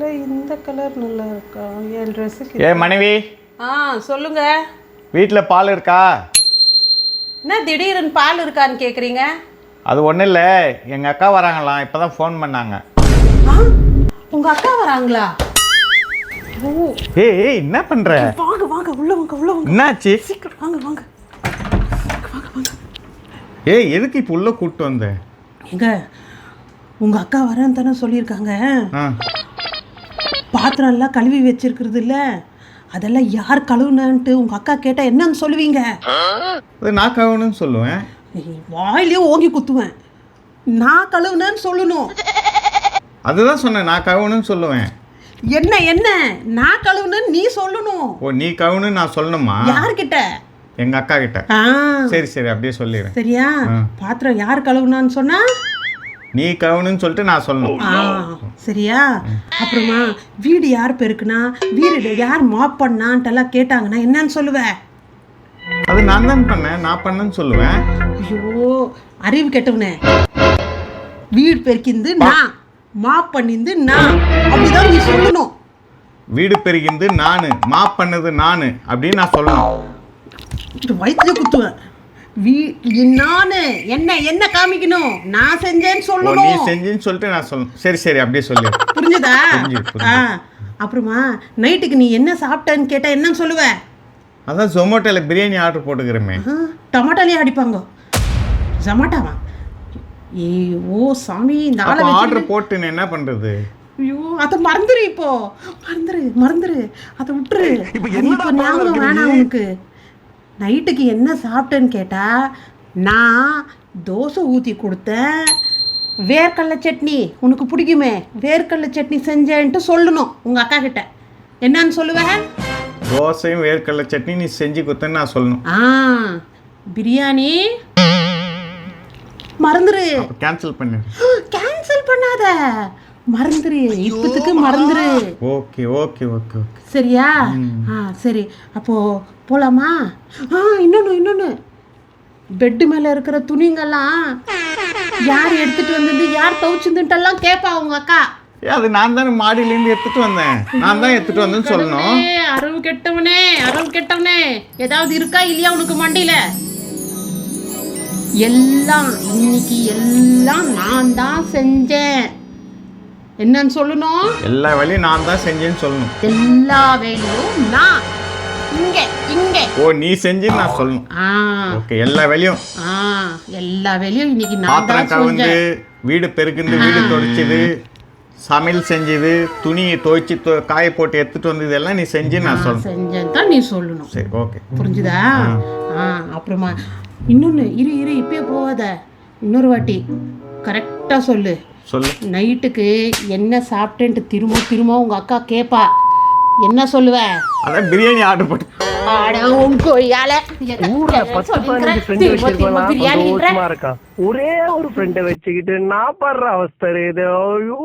இல்லை இந்த கலர் நல்லா இருக்கா? என் ட்ரெஸ்ஸுக்கு ஏ மனைவி. ஆ சொல்லுங்க. வீட்டில் பால் இருக்கா? என்ன திடீர்னு பால் இருக்கான்னு கேட்குறீங்க அது ஒன்றும் இல்லை. எங்கள் அக்கா வராங்களாம். இப்போ தான் ஃபோன் பண்ணாங்க. ஆ? உங்கள் அக்கா வராங்களா? ஓ. ஏய் ஏய் என்ன பண்ணுற வாங்க வாங்க உள்ள வாங்க உள்ள வாங்க. என்னாச்சு? சீக்கிரம் வாங்க வாங்க. ஏய் எதுக்கு இப்போ உள்ளே கூப்பிட்டு வந்த? எங்க? உங்கள் அக்கா வரேன்னு தானே சொல்லியிருக்காங்க. ஆ. பாத்திரம் எல்லாம் கழுவி வச்சிருக்கிறது இல்ல அதெல்லாம் யார் கழுவுனான்ட்டு உங்கள் அக்கா கேட்டால் என்னன்னு சொல்லுவீங்க? அது நான் கவனம்னு சொல்லுவேன். வாயிலே ஓங்கி குத்துவேன். நான் கழுவுனேன்னு சொல்லணும். அதுதான் சொன்னேன் நான் கவனம்னு சொல்லுவேன். என்ன என்ன? நான் கழுவுனேன்னு நீ சொல்லணும். ஓ நீ கவனு நான் சொல்லணுமா? யார்கிட்ட? எங்கள் அக்கா கிட்ட. சரி சரி அப்படியே சொல்லிடுறேன் சரியா? பாத்திரம் யார் கழுவுனான்னு சொன்னா? நீ கவனுன்னு சொல்லிட்டு நான் சொல்லணும். ஆ சரியா? அப்புறமா வீடு யார் பெருக்குனா வீடு யார் மாப் பண்ணான்ட்டெல்லாம் கேட்டாங்கன்னா என்னன்னு சொல்லுவேன் அது நான் தான் பண்ணேன் நான் பண்ணேன்னு சொல்லுவேன். ஐயோ அறிவு கெட்டவனே. வீடு பெருக்கிந்து நான் மாப் பண்ணிந்து நான். அப்படிதான் நீ சொல்லணும். வீடு பெருகிந்து நான் மாப் பண்ணது நான் அப்படின்னு நான் சொல்லணும். இந்த வயிற்றுல குத்துவேன். வீ நானு என்ன என்ன காமிக்கணும்? நான் செஞ்சேன்னு ஓ நீ சொல்லணும். செஞ்சுன்னு சொல்லிட்டு நான் சொல்லணும் சரி சரி அப்படியே சொல்லு. புரிஞ்சுதா. ஆ அப்புறமா நைட்டுக்கு நீ என்ன சாப்பிட்டேன்னு கேட்டா என்னன்னு சொல்லுவ? அதான் ஜொமேட்டோவில் பிரியாணி ஆர்டர் போட்டுக்கிறேமே. ஆ, டமாட்டாலே அடிப்பாங்க. ஜமாட்டாவா? ஏ ஓ சாமி இந்த ஆர்டர் போட்டு என்ன பண்ணுறது ஐயோ அதை மறந்துரு இப்போ. மறந்துரு மறந்துரு. அதை விட்டுரு. இப்போ ஞாபகம் வேணாம் உனக்கு. நைட்டுக்கு என்ன சாப்பிட்டேன்னு கேட்டா நான் தோசை ஊற்றி கொடுத்தேன். வேர்க்கடலை சட்னி உனக்கு பிடிக்குமே? வேர்க்கடலை சட்னி செஞ்சேன்ட்டு சொல்லணும் உங்கள் அக்கா கிட்ட. என்னன்னு சொல்லுவேன் தோசையும் வேர்க்கடலை சட்னி நீ செஞ்சு கொடுத்தேன்னு நான் சொல்லணும். ஆ பிரியாணி. மறந்துரு. அப்போ கேன்சல் பண்ணிடு கேன்சல் பண்ணாத. மறந்துரு. இப்பத்துக்கு மறந்துரு. Okay okay okay okay. சரியா? ஆ சரி. அப்போ போலாமா? ஆ இன்னொன்று இன்னொன்று பெட்டு மேலே இருக்கிற துணிங்கெல்லாம் யார் எடுத்துட்டு வந்தது? யார் துவைச்சதுன்ட்டெல்லாம் கேட்பா உங்க அக்கா. ஏ அது நான் தானே மாடியிலேருந்து எடுத்துட்டு வந்தேன். நான் தான் எடுத்துட்டு வந்தேன்னு சொல்லணும். ஏ, அரவு கெட்டவனே அரவு கெட்டவனே. ஏதாவது இருக்கா இல்லையா உனக்கு மண்டியில? எல்லாம் இன்னைக்கு எல்லாம் நான் தான் செஞ்சேன். என்னன்னு சொல்லணும்? எல்லா வேலையும் நான் தான் செஞ்சேன்னு சொல்லணும். எல்லா வேலையும் நான். இங்க இங்க. ஓ நீ செஞ்சுன்னு நான் சொல்லணும். ஆ. ஓகே எல்லா வேலையும். ஆ எல்லா வேலையும் இன்னைக்கு நான் பாத்திரம் தான் கவுந்து செஞ்சேன். வீடு பெருக்குந்து வீடு துடைச்சது சமையல் செஞ்சது துணியை துவைச்சி தொ- காய போட்டு எடுத்துட்டு வந்தது எல்லாம் நீ செஞ்சு நான் சொல்லணும். செஞ்சேன் தான் நீ சொல்லணும். சரி ஓகே. புரிஞ்சுதா? ஆ. அப்புறமா இன்னொன்று இரு இரு இப்பயே போகாத. இன்னொரு வாட்டி. கரெக்டாக சொல்லு. சொல்லு. நைட்டுக்கு என்ன சாப்பிட்டேன்ட்டு திரும்ப திரும்ப உங்க அக்கா கேப்பா. என்ன சொல்லுவ? அதான் பிரியாணி ஆர்டர் போட்டு. ஒரே ஒரு ஃப்ரெண்டை வச்சுக்கிட்டு நான் படுற அவஸ்தை இது ஐயோ